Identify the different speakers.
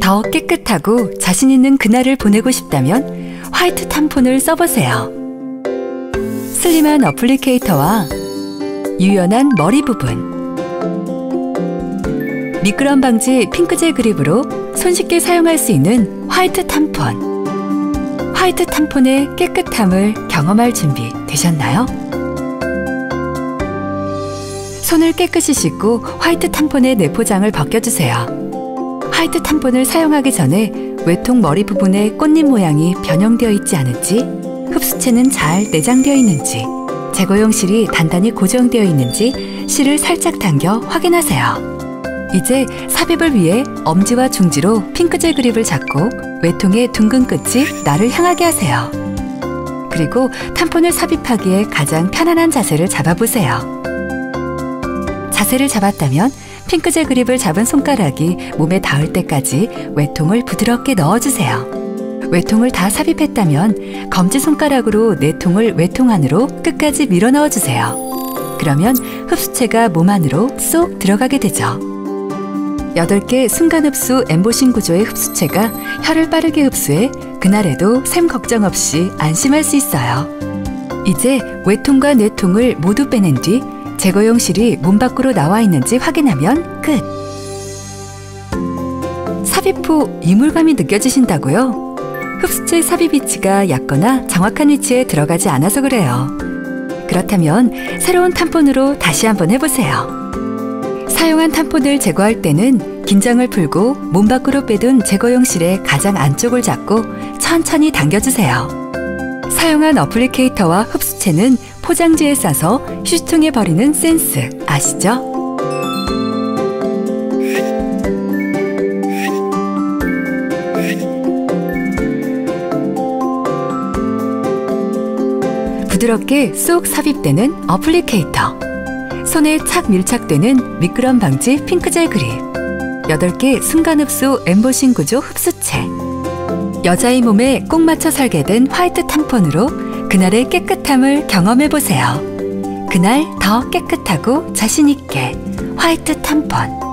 Speaker 1: 더 깨끗하고 자신 있는 그날을 보내고 싶다면 화이트 탐폰을 써보세요. 슬림한 어플리케이터와 유연한 머리 부분 미끄럼 방지 핑크젤 그립으로 손쉽게 사용할 수 있는 화이트 탐폰 화이트 탐폰의 깨끗함을 경험할 준비 되셨나요? 손을 깨끗이 씻고 화이트 탐폰의 내포장을 벗겨주세요. 화이트 탐폰을 사용하기 전에 외통 머리 부분에 꽃잎 모양이 변형되어 있지 않은지, 흡수체는 잘 내장되어 있는지, 제거용 실이 단단히 고정되어 있는지 실을 살짝 당겨 확인하세요. 이제 삽입을 위해 엄지와 중지로 핑크젤 그립을 잡고 외통의 둥근 끝이 나를 향하게 하세요. 그리고 탐폰을 삽입하기에 가장 편안한 자세를 잡아보세요. 자세를 잡았다면 핑크젤 그립을 잡은 손가락이 몸에 닿을 때까지 외통을 부드럽게 넣어주세요. 외통을 다 삽입했다면 검지 손가락으로 내통을 외통 안으로 끝까지 밀어 넣어주세요. 그러면 흡수체가 몸 안으로 쏙 들어가게 되죠. 8개 순간 흡수 엠보싱 구조의 흡수체가 혀를 빠르게 흡수해 그날에도 샘 걱정 없이 안심할 수 있어요. 이제 외통과 내통을 모두 빼낸 뒤 제거용 실이 몸 밖으로 나와 있는지 확인하면 끝! 삽입 후 이물감이 느껴지신다고요? 흡수체 삽입 위치가 얕거나 정확한 위치에 들어가지 않아서 그래요. 그렇다면 새로운 탐폰으로 다시 한번 해보세요. 사용한 탐폰을 제거할 때는 긴장을 풀고 몸 밖으로 빼둔 제거용 실의 가장 안쪽을 잡고 천천히 당겨주세요. 사용한 어플리케이터와 흡수체는 포장지에 싸서 휴지통에 버리는 센스 아시죠? 부드럽게 쏙 삽입되는 어플리케이터. 손에 착 밀착되는 미끄럼 방지 핑크젤 그립 8개 순간흡수 엠보싱 구조 흡수체. 여자의 몸에 꼭 맞춰 살게 된 화이트 탐폰으로 그날의 깨끗함을 경험해 보세요. 그날 더 깨끗하고 자신 있게 화이트 탐폰